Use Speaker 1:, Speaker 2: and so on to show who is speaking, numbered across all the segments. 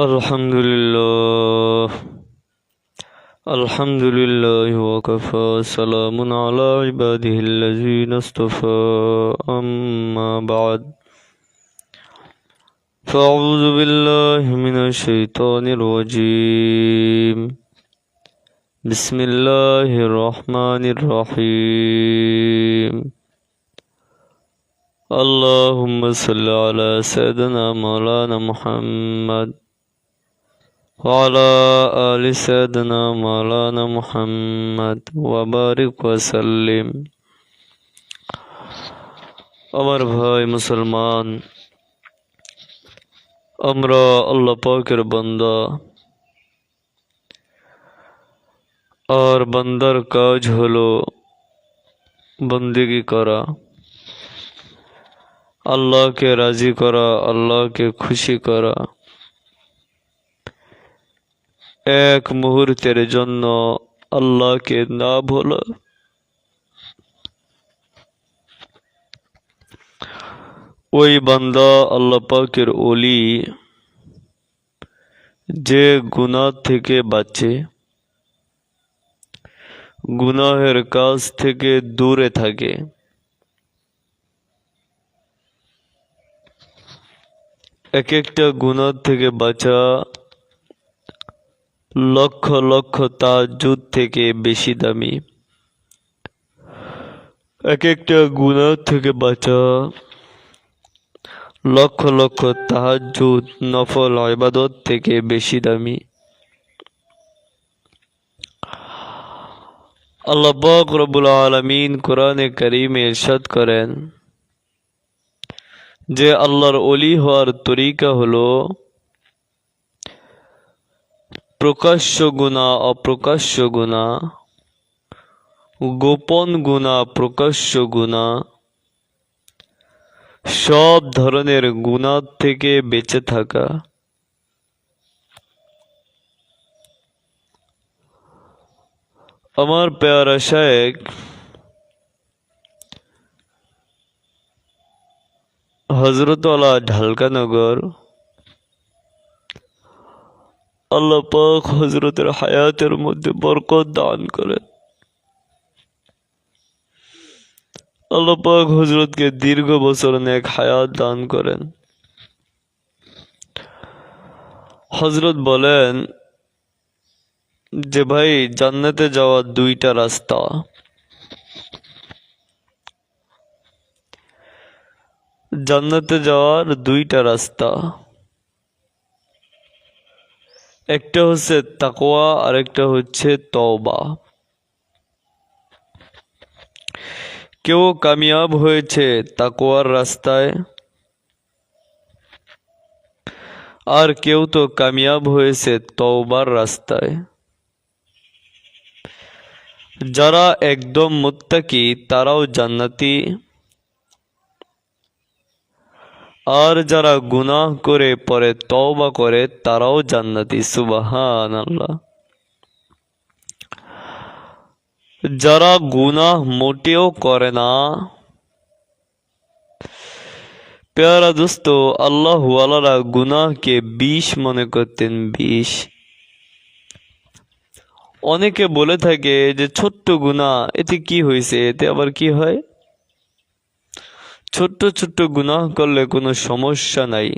Speaker 1: الحمد لله. الحمد لله وكفى. سلام على عباده الذين اصطفى. أما بعد. فأعوذ بالله من الشيطان الرجيم. بسم الله الرحمن الرحيم. اللهم صل على سيدنا مولانا محمد. وعلى آل سيدنا مولانا محمد، وبارك وسلم. امر بھائی مسلمان امرا اللہ پاکر بندہ، اور بندر کا جھلو بندگی کرا۔ اللہ کے راضی کرا، اللہ کے خوشی کرا۔ এক মুহূর্তের জন্য আল্লাহকে না ভোলা। ওই বান্দা আল্লাহ পাকের ওলি, যে গুনা থেকে বাঁচে, গুনাহের কাজ থেকে দূরে থাকে। এক একটা গুনাহ থেকে বাঁচা লক্ষ লক্ষ তাজুদ থেকে বেশি দামি। এক একটা গুনাহ থেকে বাঁচা। লক্ষ লক্ষ তাহাজুদ নফল ইবাদত থেকে বেশি দামি। আল্লাহ পাক রব্বুল আলামিন কোরআনে কারীমে করেন যে আল্লাহর অলি হওয়ার তরিকা হলো প্রকাশ্য গুণা, অপ্রকাশ্য গুণা। গোপন গুণা, প্রকাশ্য গুণা। সব ধরনের গুণা থেকে বেঁচে থাকা। আমার পেয়ারা শেখ হজরতলা ঢালকানগর আল্লাহ পাক হজরতের হায়াতের মধ্যে বরকত দান করেন। আল্লাহ পাক হজরতকে দীর্ঘ বছর নেক হায়াত দান করেন। হজরত বলেন যে, ভাই, জান্নাতে যাওয়ার দুইটা রাস্তা। জান্নাতে যাওয়ার দুইটা রাস্তা। একটা হচ্ছে তাকোয়া আর একটা হচ্ছে তওবা। কেউ কামিয়াব হয়েছে তাকোয়ার রাস্তায়? আর কেউ তো কামিয়াব হয়েছে তওবার রাস্তায়। যারা একদম মুত্তাকি, তারাও জান্নাতি। আর যারা গুনাহ করে পরে তওবা করে, তারাও জান্নাতি সুবাহান আল্লাহ যারা গুনাহ মোটেও করে না, পেয়ারা দোস্ত আল্লাহ আলারা গুনাহকে বিষ মনে করতেন, বিষ। অনেকে বলে থাকে যে ছোট্ট গুনাহ, এতে কি হয়েছে এতে আবার কি হয়? ছোট্ট ছোট্ট গুনাহ করলে কোনো সমস্যা নাই।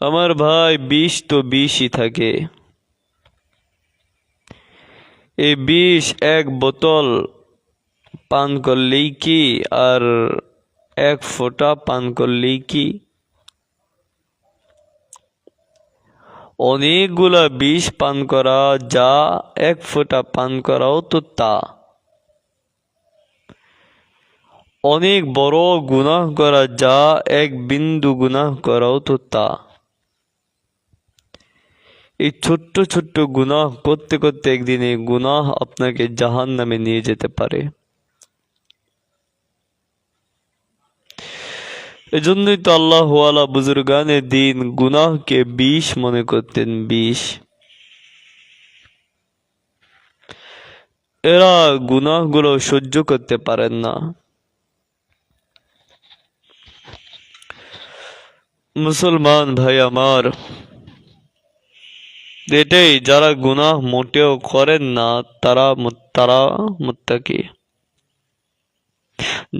Speaker 1: আমার ভাই বিষ তো বিষই থাকে। এই বিষ এক বোতল পান করলেই কি আর এক ফোঁটা পান করলেই কি? অনেকগুলা বিষ পান করা, যা এক ফোঁটা পান করাও তো তা। অনেক বড় গুনাহ করা যা এক বিন্দু গুনাহ করাও তো তা। এই ছোট্ট ছোট্ট গুনাহ করতে করতে একদিন এই গুনাহ আপনাকে জাহান নামে নিয়ে যেতে পারে। এজন্যই তো আল্লাহ ওয়ালা বুজুর্গানের দিন গুনাহকে বিষ মনে করতেন, বিষ। এরা গুনাহগুলো সহ্য করতে পারেন না। মুসলমান ভাই আমার, এটাই যারা গুনাহ মোটেও করেন না, তারা তারা মুত্তাকি।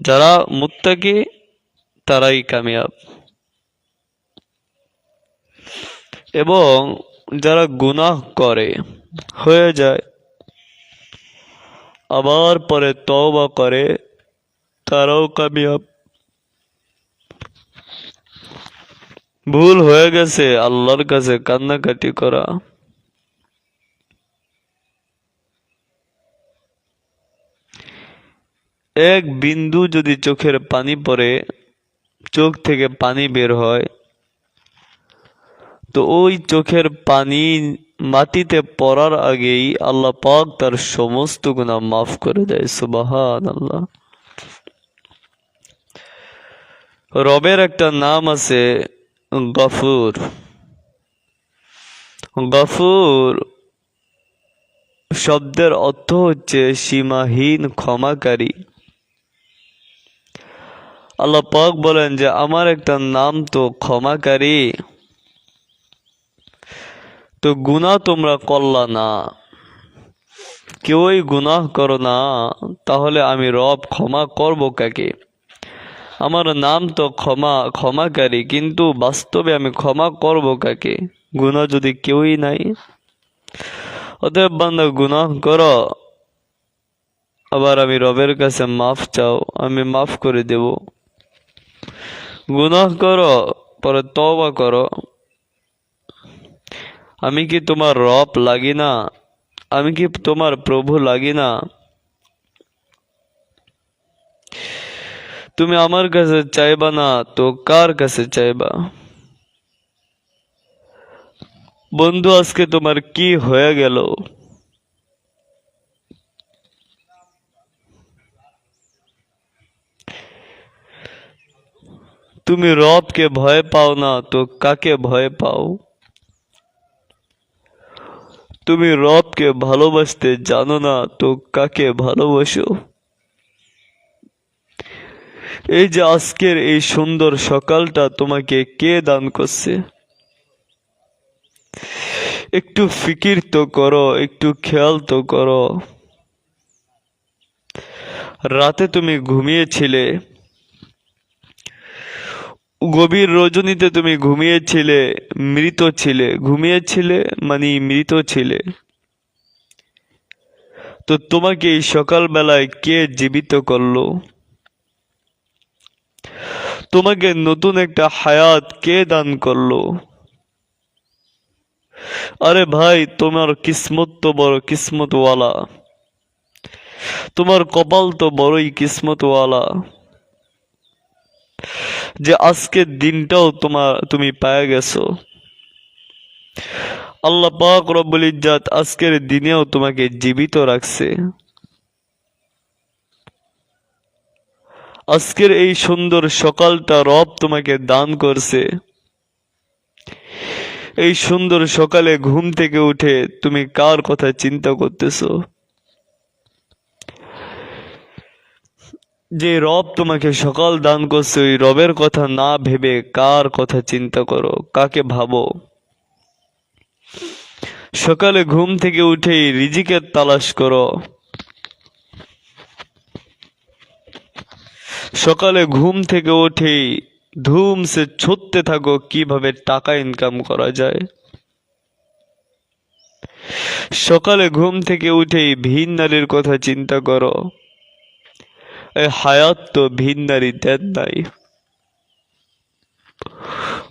Speaker 1: যারা মুত্তাকি, তারাই কামিয়াব। এবং যারা গুনাহ করে, হয়ে যায়। আবার পরে তওবা করে, তারাও কামিয়াব। ভুল হয়ে গেছে, আল্লাহর কাছে কান্নাকাটি করা। এক বিন্দু যদি চোখের পানি পড়ে, চোখ থেকে পানি বের হয়, তো ওই চোখের পানি মাটিতে পড়ার আগেই আল্লাহ পাক তার সমস্ত গুনাহ মাফ করে দেয় সুবাহান আল্লাহ রবের একটা নাম আছে গফুর। গফুর শব্দের অর্থ হচ্ছে সীমাহীন, ক্ষমাকারী। আল্লাহ পাক বলেন যে, আমার একটা নাম তো ক্ষমাকারী। তো গুনাহ তোমরা করলা না। কেউই গুনাহ করো না, তাহলে আমি রব ক্ষমা করব কাকে? আমার নাম তো ক্ষমা, ক্ষমাকারী, কিন্তু বাস্তবে আমি ক্ষমা করব কাকে? গুনাহ যদি কেউই নাই? অতএব বান্দা, গুনাহ করো। আবার আমি রবের কাছে মাফ চাও, আমি মাফ করে দেব। গুনাহ করো, পরে তওবা করো। আমি কি তোমার রব লাগি না? আমি কি তোমার প্রভু লাগি না? তুমি আমার কাছে চাইবা না তো কার কাছে চাইবা বন্ধু আজকে তোমার কি হয়ে গেল তুমি রবকে ভয় পাও না তো কাকে ভয় পাও তুমি রবকে ভালোবাসতে জানো না তো কাকে ভালোবাসো এই যে আজকের এই সুন্দর সকালটা তোমাকে কে দান করছে? একটু ফিকির তো করো, একটু খেয়াল তো করো। রাতে তুমি ঘুমিয়েছিলে, গভীর রজনীতে তুমি ঘুমিয়েছিলে, মৃত ছিলে। ঘুমিয়েছিলে মানে মৃত ছিলে। তো তোমাকে এই সকালবেলায় কে জীবিত করল? তোমাকে নতুন একটা হায়াত কে দান করল? আরে ভাই, তোমার কিসমত তো বড় কিসমতওয়ালা। তোমার কপাল তো বড়ই কিসমতওয়ালা। যে আজকের দিনটাও তোমার, তুমি পায়ে গেছো। আল্লাহ পাক রব্বুল ইজ্জাত আজকের দিনেও তোমাকে জীবিত রাখছে। আজকের এই সুন্দর সকালটা রব তোমাকে দান করছে। এই সুন্দর সকালে ঘুম থেকে উঠে তুমি কার কথা চিন্তা করতেছো? যে রব তোমাকে সকাল দান করছে, ওই রবের কথা না ভেবে কার কথা চিন্তা করো, কাকে ভাবো? সকালে ঘুম থেকে উঠেই রিজিকের তালাশ করো। সকালে ঘুম থেকে উঠেই ধুম সে ছুটতে থাকো, কীভাবে টাকা ইনকাম করা যায়? সকালে ঘুম থেকে উঠেই ভিন নারীর কথা চিন্তা করো। হায়াত তো ভিন নারী দেন নাই।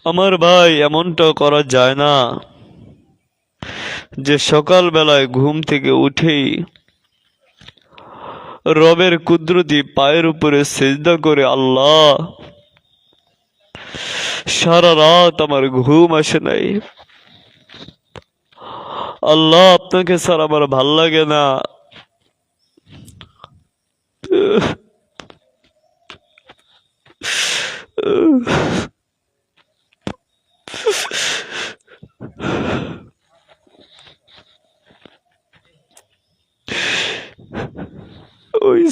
Speaker 1: আমার ভাই এমনটা করা যায় না যে সকালবেলায় ঘুম থেকে উঠেই রবের কুদরতি পায়ের উপরে সেজদা করে, আল্লাহ, সারা রাত আমার ঘুম আসে নাই। আল্লাহ, আপনাকে স্যার আমার ভালো লাগে না।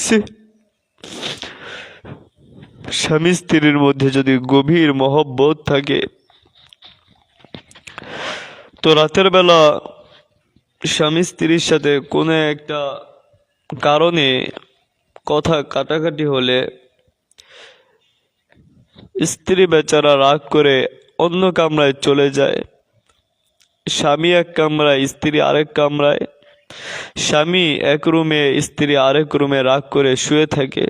Speaker 1: সে স্বামী স্ত্রীর মধ্যে যদি গভীর মহব্বত থাকে, তো রাতের বেলা স্বামী স্ত্রীর সাথে কোনো একটা কারণে কথা কাটাকাটি হলে স্ত্রী বেচারা রাগ করে অন্য কামরায় চলে যায়। স্বামী এক কামরায়, স্ত্রী আরেক কামরায়। স্বামী এক রুমে, স্ত্রী আরেক রুমে রাগ করে শুয়ে থাকে।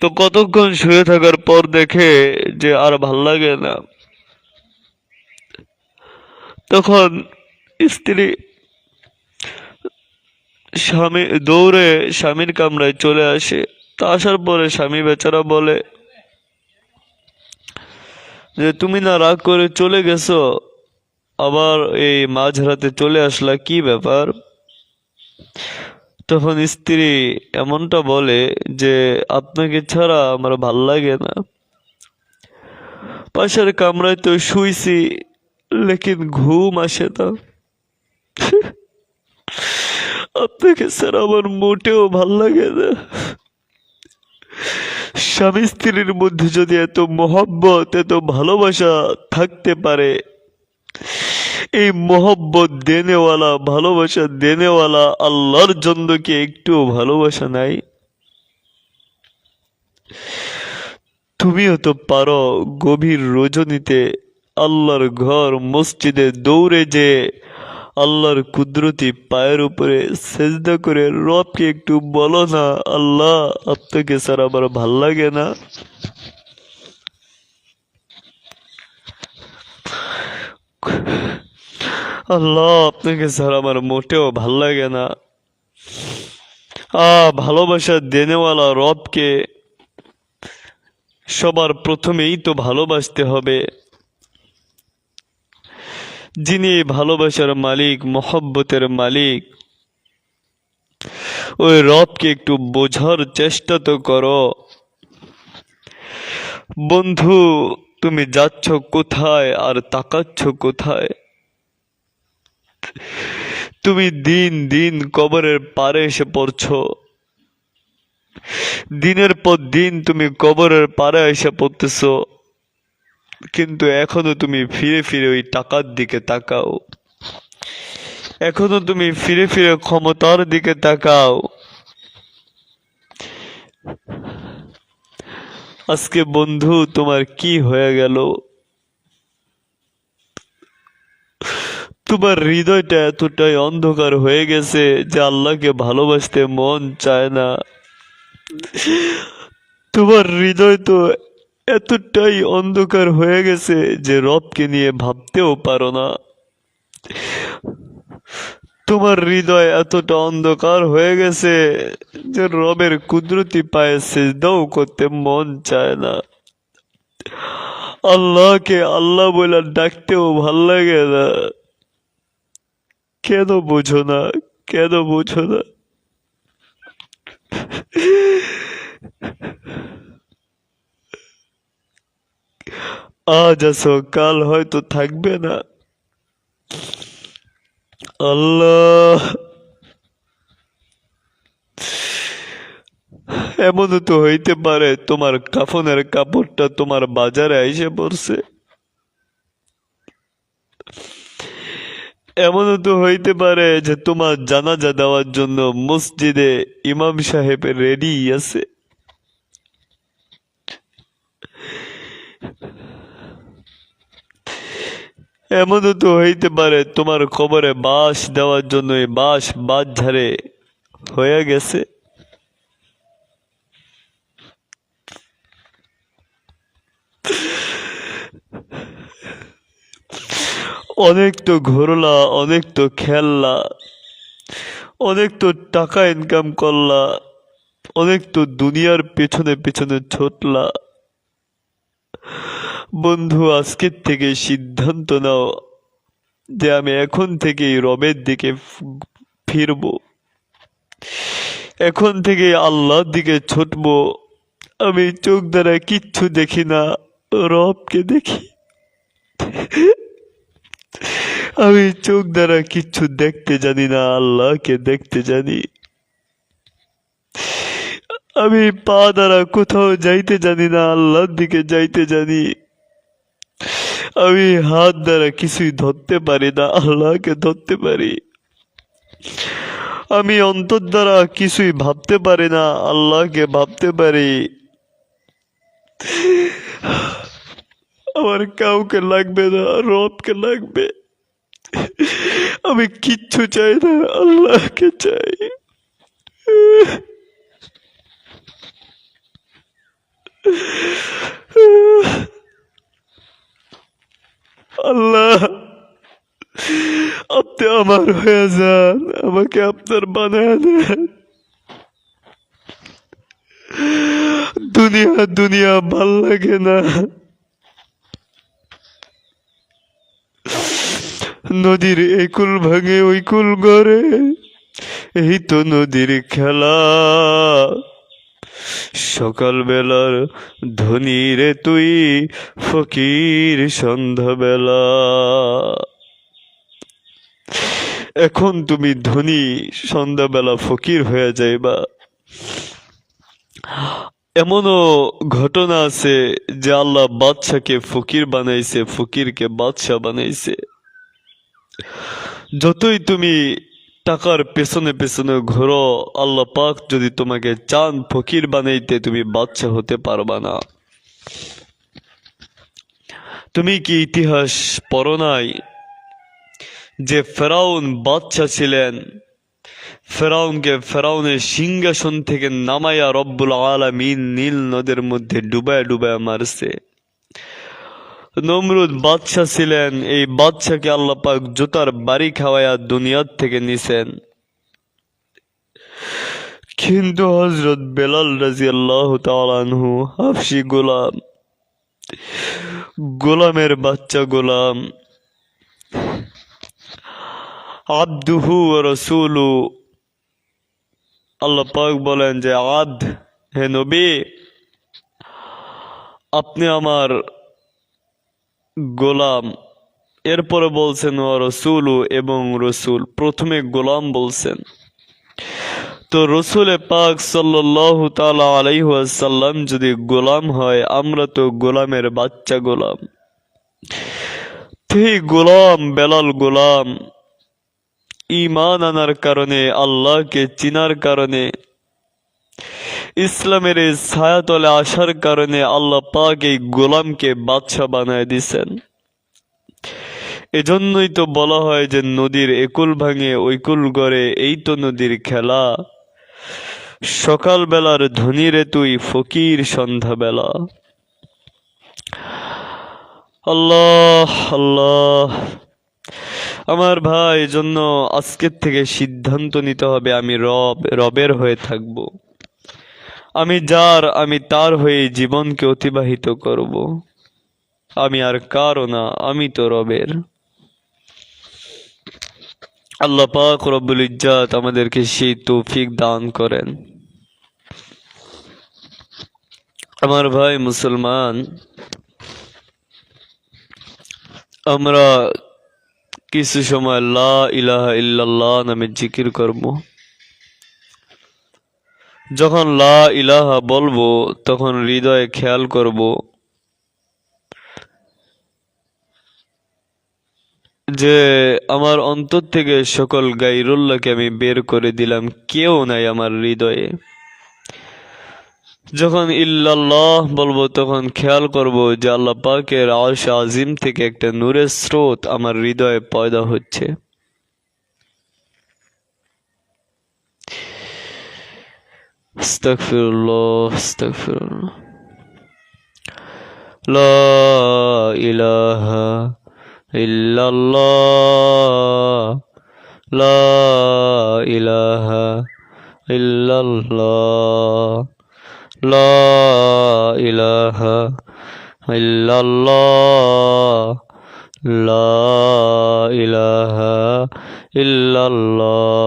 Speaker 1: তো কতক্ষণ শুয়ে থাকার পর দেখে যে আর ভালো লাগে না। তখন স্ত্রী স্বামী দৌড়ে স্বামীর কামরায় চলে আসে। তা আসার পরে স্বামী বেচারা বলে, যে তুমি না রাগ করে চলে গেছো আবার এই মাঝরাতে চলে আসলা কি ব্যাপার? তখন স্ত্রী এমনটা বলে যে, আপনাকে ছাড়া আমার ভালো লাগে না। পাশের কামরায় তো শুইছি, লেকিন ঘুম আসে না। আপনাকে ছাড়া আমার মোটেও ভালো লাগে না। স্বামী স্ত্রীর মধ্যে যদি এত মহব্বত, এত ভালোবাসা থাকতে পারে এই মহব্বত দেনেওয়ালা, ভালোবাসা দেনেওয়ালা আল্লাহর জন্য কি একটু ভালোবাসা নাই? তুমিও তো পারো গভীর রজনীতে আল্লাহর ঘর মসজিদে দৌড়ে যে আল্লাহর কুদরতি পায়ের উপরে সেজদা করে রবকে একটু বলো না, আল্লাহ আপনাকে স্যার আমার ভালো লাগে না। আল্লাহ, আপনাকে স্যার আমার মোটেও ভালো লাগে না। আ ভালোবাসা দেনেওয়ালা রবকে সবার প্রথমেই তো ভালোবাসতে হবে। যিনি ভালোবাসার মালিক, মহব্বতের মালিক, ওই রবকে একটু বোঝার চেষ্টা তো করো। বন্ধু, তুমি যাচ্ছ কোথায় আর তাকাচ্ছ কোথায়? তুমি দিন দিন কবরের পারে এসে পড়ছো। দিনের পর দিন তুমি কবরের পারে এসে পড়তেছো। কিন্তু এখনও তুমি ফিরে ফিরে ওই টাকার দিকে তাকাও। এখনও তুমি ফিরে ফিরে ক্ষমতার দিকে তাকাও। আজকে বন্ধু, তোমার কি হয়ে গেল? তোমার হৃদয়টা এতটাই অন্ধকার হয়ে গেছে যে আল্লাহকে ভালোবাসতে মন চায় না। তোমার হৃদয় তো এতটাই অন্ধকার হয়ে গেছে যে রবকে নিয়ে ভাবতেও পারো না। তোমার হৃদয় এতটা অন্ধকার হয়ে গেছে যে রবের কুদরতি পায়ে সেজদাও করতে মন চায় না। আল্লাহকে আল্লাহ বলে ডাকতেও ভালো লাগে না। কেন বোঝো না? কেন বোঝো না? আজ আসো, কাল হয়তো থাকবে না। আল্লাহ। এমনও তো হইতে পারে, তোমার কাফনের কাপড়টা তোমার বাজারে এসে পড়ছে। এমনও তো হইতে পারে যে তোমার জানাজা দেওয়ার জন্য মসজিদে ইমাম সাহেব রেডি আছে। এমনও তো হইতে পারে তোমার খবরে বাস দেওয়ার জন্য বাস বাদ ঝাড়ে হয়ে গেছে। অনেক তো ঘোরলা, অনেক তো খেললা, অনেক তো টাকা ইনকাম করলা, অনেক তো দুনিয়ার পেছনে পেছনে ছোটলা। বন্ধু, আজকের থেকে সিদ্ধান্ত নাও যে আমি এখন থেকেই রবের দিকে ফিরবো। এখন থেকে আল্লাহর দিকে ছুটবো। আমি চোখ দ্বারা কিচ্ছু দেখি না, রবকে দেখি। আমি চোখ দ্বারা কিচ্ছু দেখতে জানি না, আল্লাহকে দেখতে জানি। আমি পা দ্বারা কোথাও যাইতে জানি না, আল্লাহর দিকে যাইতে জানি। আমি হাত দ্বারা কিছুই ধরতে পারি না, আল্লাহকে ধরতে পারি। আমি অন্তর দ্বারা কিছুই ভাবতে পারি না, আল্লাহকে ভাবতে পারি। আমার কাউকে লাগবে না রবকে লাগবে আমি কিচ্ছু চাই না আল্লাহকে চাই আল্লাহ আপনি আমার হয়ে যান আমাকে আপনার বানায় দেন দুনিয়া দুনিয়া ভালো লাগে না নদীর একুল ভাঙে ওই কুল গড়ে। এই তো নদীর খেলা। সকাল বেলার ধনী রে তুই, ফকির সন্ধ্যাবেলা। এখন তুমি ধনী, সন্ধ্যাবেলা ফকির হয়ে যাইবা। এমনও ঘটনা আছে যে আল্লাহ বাদশাকে ফকির বানাইছে, ফকিরকে বাদশাহ বানাইছে। যতই তুমি টাকার পেছনে পেছনে ঘোরো, আল্লাহ পাক যদি তোমাকে চান ফকির বানাইতে তুমি বাচ্চা হতে পারবা না। তুমি কি ইতিহাস পড়ো নাই? যে ফেরাউন বাচ্চা ছিলেন, ফেরাউনকে ফেরাউনের সিংহাসন থেকে নামাইয়া রব্বুল আলামিন নীল নদের মধ্যে ডুবায় ডুবায় মারছে। নমরুদ বাদশাহ ছিলেন। এই বাদশাকে আল্লাহ পাক জুতার বাড়ি খাওয়াইয়া দুনিয়ার থেকে নিছেন। কিন্তু হজরত বেলাল রাজি আল্লাহ তালানহু হাফসি গোলাম, গোলামের বাচ্চা গোলাম, আব্দুহু রসুলু, আল্লাহ পাক বলেন যে, আদ, হে নবী, আপনি আমার গোলাম। এরপরে বলছেন ও রসুলু এবং রসুল। প্রথমে গোলাম বলছেন। তো রসুলে পাক সাল্লাহ তালা আলাইহাসাল্লাম যদি গোলাম হয়, আমরা তো গোলামের বাচ্চা গোলাম। সেই গোলাম বেলাল গোলাম ইমান আনার কারণে, আল্লাহকে চিনার কারণে ইসলামের এই ছায়াতলে আসার কারণে আল্লাহ পাক এই গোলামকে বাদশা বানায় দিছেন। এজন্যই তো বলা হয় যে নদীর একুল ভাঙে ঐকুল গড়ে এই তো নদীর খেলা। সকালবেলার ধনী রে তুই ফকির সন্ধ্যাবেলা। আল্লাহ আল্লাহ, আমার ভাই জন্য আজকের থেকে সিদ্ধান্ত নিতে হবে আমি রব, রবের হয়ে থাকব। আমি যার, আমি তার হয়ে জীবনকে অতিবাহিত করব। আমি আর কারও না, আমি তো রবের। আল্লাহ পাক রব্বুল ইজ্জাত আমাদেরকে সেই তৌফিক দান করেন। আমার ভাই মুসলমান, আমরা কিছু সময় লা ইলাহা ইল্লাল্লাহ নামে জিকির করব। যখন লা ইলাহা বলব, তখন হৃদয়ে খেয়াল করব যে আমার অন্তর থেকে সকল গাইরুল্লাহকে আমি বের করে দিলাম, কেউ নাই আমার হৃদয়ে। যখন ইল্লাল্লাহ বলব, তখন খেয়াল করব যে আল্লাহ পাকের আশ আজিম থেকে একটা নূরের স্রোত আমার হৃদয়ে পয়দা হচ্ছে। আস্তাগফিরুল্লাহ আস্তাগফিরুল্লাহ লা ইলাহা ইল্লাল্লাহ লা ইলাহা ইল্লাল্লাহ লা ইলাহা ইল্লাল্লাহ লা ইলাহা ইল্লাল্লাহ লা ইলাহা ইল্লাল্লাহ লা ইলাহা ইল্লাল্লাহ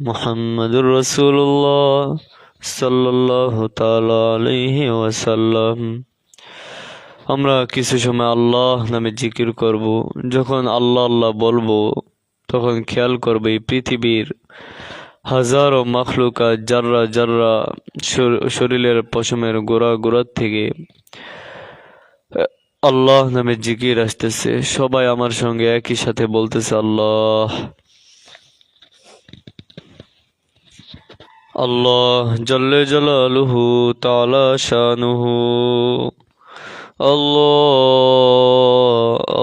Speaker 1: محمد رسول الله صلى الله تعالى عليه وسلم আমরা কিছু সময় আল্লাহ নামে জিকির করব যখন আল্লাহ আল্লাহ বলবো তখন খেয়াল করবে এই পৃথিবীর হাজারো মাখলুকা জাররা জাররা শরীরের পশমের গোড়া গোড়ার থেকে আল্লাহ নামে জিকির আসতেছে। সবাই আমার সঙ্গে একই সাথে বলতেছে, আল্লাহ। আল্লাহ জল্লে জলালুহু তালা শানুহু। আল্লাহ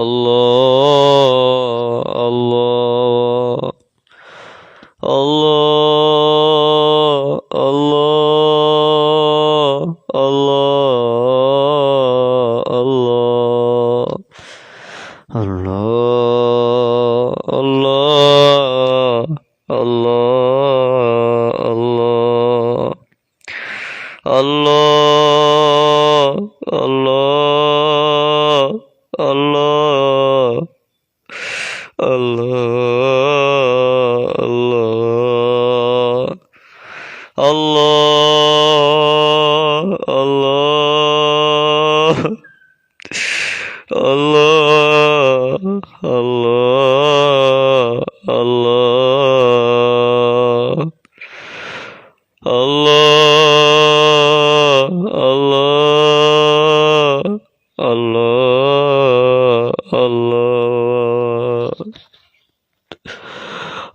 Speaker 1: আল্লাহ আল্লাহ। আল্লাহ আল্লাহ আল্লাহ আল্লাহ আল্লাহ আল্লাহ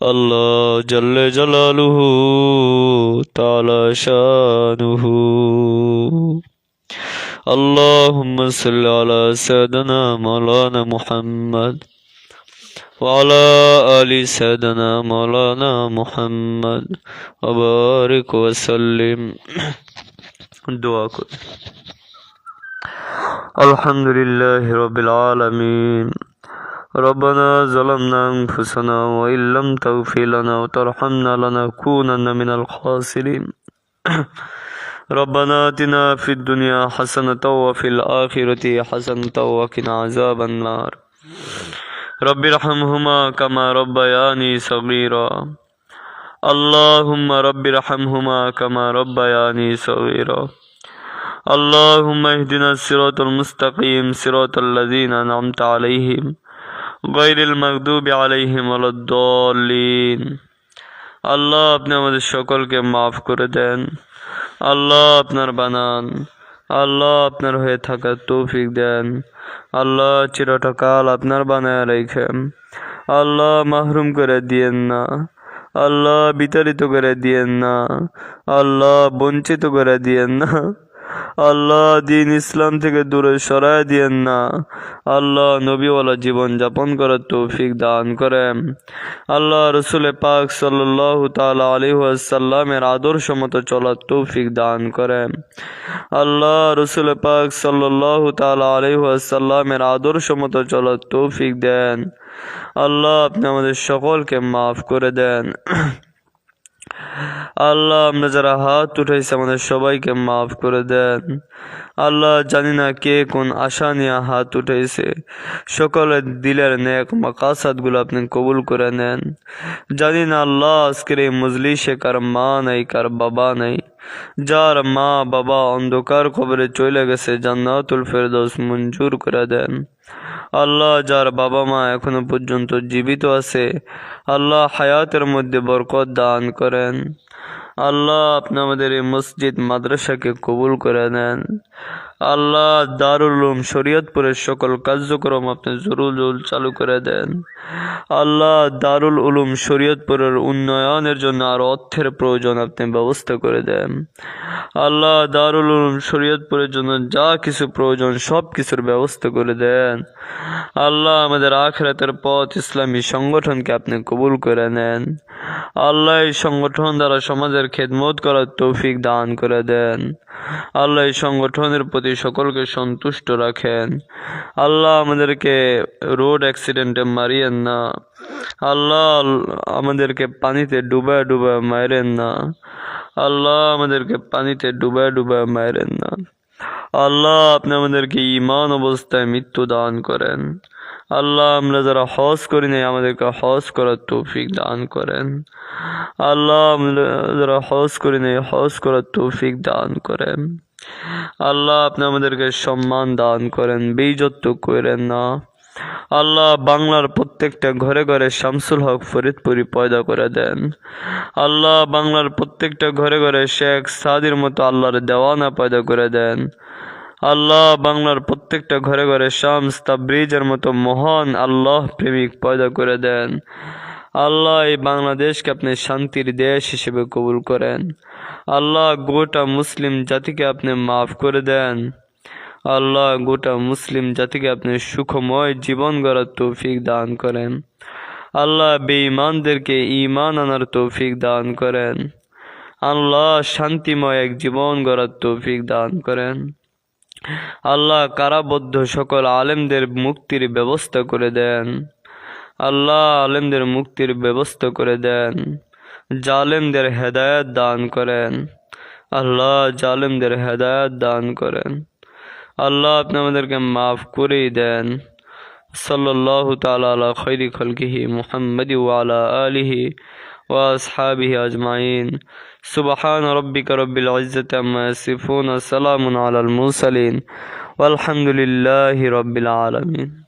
Speaker 1: আল্লাহ জল্লে জলালুহু তালা শাহ اللهم صل على سيدنا مولانا محمد وعلى آل سيدنا مولانا محمد وبارك وسلم. دعا করি الحمد لله رب العالمين ربنا ظلمنا أنفسنا وإن لم تغفر لنا وترحمنا لنكونن من الخاسرين ربنا آتنا في الدنيا حسنة وفي الآخرة حسنة وقنا عذاب النار رب ارحمهما كما ربياني صغيرا اللهم رب ارحمهما كما ربياني صغيرا اللهم اهدنا الصراط المستقيم صراط الذين أنعمت عليهم غير المغضوب عليهم ولا الضالين আল্লাহ আপনি আমাদের সকলকে মাফ করে দেন আল্লাহ আপনার বানান। আল্লাহ আপনার হয়ে থাকার তৌফিক দেন। আল্লাহ চিরটাকাল আপনার বানায় রেখেন। আল্লাহ মাহরুম করে দিয়েন না। আল্লাহ বিতাড়িত করে দিয়েন না। আল্লাহ বঞ্চিত করে দিয়েন না। আল্লাহ দিন ইসলাম থেকে দূরে সরায় দিয়েন না। আল্লাহ নবীওয়ালা জীবন যাপন করার তৌফিক দান করেন। আল্লাহ রসুল পাক সাল্লাহ তালা আলিহাসাল্লামের আদর্শ মতো চলার তৌফিক দান করেন। আল্লাহ রসুল পাক সাল্লাহ তালা আলিহাসাল্লামের আদর্শ মতো চলার তৌফিক দেন। আল্লাহ আপনি আমাদের সকলকে মাফ করে দেন। আল্লাহ, আমরা যারা হাত উঠাইছি, আমাদের সবাইকে মাফ করে দেন। আল্লাহ জানি না কে কোন আশা নিয়ে হাত উঠাইছে। সকলের দিলের নেক মাকাসাদগুলো আপনি কবুল করে নেন। জানি না আল্লাহ আজকের এই মজলিসে কার মা নাই, কার বাবা নাই। যার মা বাবা অন্ধকার কবরে চলে গেছে, জান্নাতুল ফেরদৌস মঞ্জুর করে দেন। আল্লাহ, যার বাবা মা এখনও পর্যন্ত জীবিত আছে, আল্লাহ হায়াতের মধ্যে বরকত দান করেন। আল্লাহ আপনি আমাদের এই মসজিদ, মাদ্রাসাকে কবুল করে নেন। আল্লাহ দারুল উলুম, শরীয়তপুরের সকল কার্যক্রম আপনি জরুল চালু করে দেন। আল্লাহ দারুল উলুম, শরীয়তপুরের উন্নয়নের জন্য আর অর্থের প্রয়োজন আপনি ব্যবস্থা করে দেন। আল্লাহ দারুল উলুম, শরীয়তপুরের জন্য যা কিছু প্রয়োজন সব কিছুর ব্যবস্থা করে দেন। আল্লাহ আমাদের আখরাতের পথ, ইসলামী সংগঠনকে আপনি কবুল করে নেন। আল্লাহ এই সংগঠন দ্বারা সমাজের খেদমত করার তৌফিক দান করে দেন। আল্লাহ এই সংগঠনের প্রতি সকলকে সন্তুষ্ট রাখেন, আল্লাহ আমাদেরকে রোড অ্যাক্সিডেন্টে মারিয়েন না। আল্লাহ আমাদেরকে পানিতে ডুবায় ডুবায় মারেন না। আল্লাহ আমাদেরকে পানিতে ডুবায় ডুবায় মারেন না। আল্লাহ আপনি আমাদেরকে ইমান অবস্থায় মৃত্যু দান করেন। আল্লাহ আমরা যারা হজ করি নাই, আমাদেরকে হজ করার তৌফিক দান করেন। আল্লাহ আমরা যারা হজ করি নাই, হজ করার তৌফিক দান করেন। আল্লাহ আপনি আমাদেরকে সম্মান দান করেন বেইজত্ব করেন না। আল্লাহ বাংলার প্রত্যেকটা ঘরে ঘরে শামসুল হক ফরিদপুরি পয়দা করে দেন। আল্লাহ বাংলার প্রত্যেকটা ঘরে ঘরে শেখ সাদির মতো আল্লাহর দেওয়ানা পয়দা করে দেন। আল্লাহ বাংলার প্রত্যেকটা ঘরে ঘরে শামস তাবরিজের মতো মহান আল্লাহ প্রেমিক পয়দা করে দেন। আল্লাহ এই বাংলাদেশকে আপনি শান্তির দেশ হিসেবে কবুল করেন। আল্লাহ গোটা মুসলিম জাতিকে আপনি মাফ করে দেন। আল্লাহ গোটা মুসলিম জাতিকে আপনি সুখময় জীবন গড়ার তৌফিক দান করেন। আল্লাহ বেঈমানদেরকে ঈমান আনার তৌফিক দান করেন। আল্লাহ শান্তিময় এক জীবন গড়ার তৌফিক দান করেন। আল্লাহ কারাবদ্ধ সকল আলেমদের মুক্তির ব্যবস্থা করে দেন। আল্লাহ আলেমদের মুক্তির ব্যবস্থা করে দেন, জালেমদের হেদায়েত দান করেন। আল্লাহ জালেমদের হেদায়েত দান করেন। আল্লাহ আপনি আমাদেরকে মাফ করেই দেন। সাল্লাল্লাহু তাআলা আলা খৈরি খলকিহি মুহাম্মাদি ওয়া আলা আলিহি আসহাবিহি আজমাইন। সুবহান রাব্বিকা রব্বিল ইজ্জাতি আম্মা ইয়াসিফুন ওয়া সালামুন আলাল মুরসালিন। ওয়ালহামদুলিল্লাহি রাব্বিল আলামিন।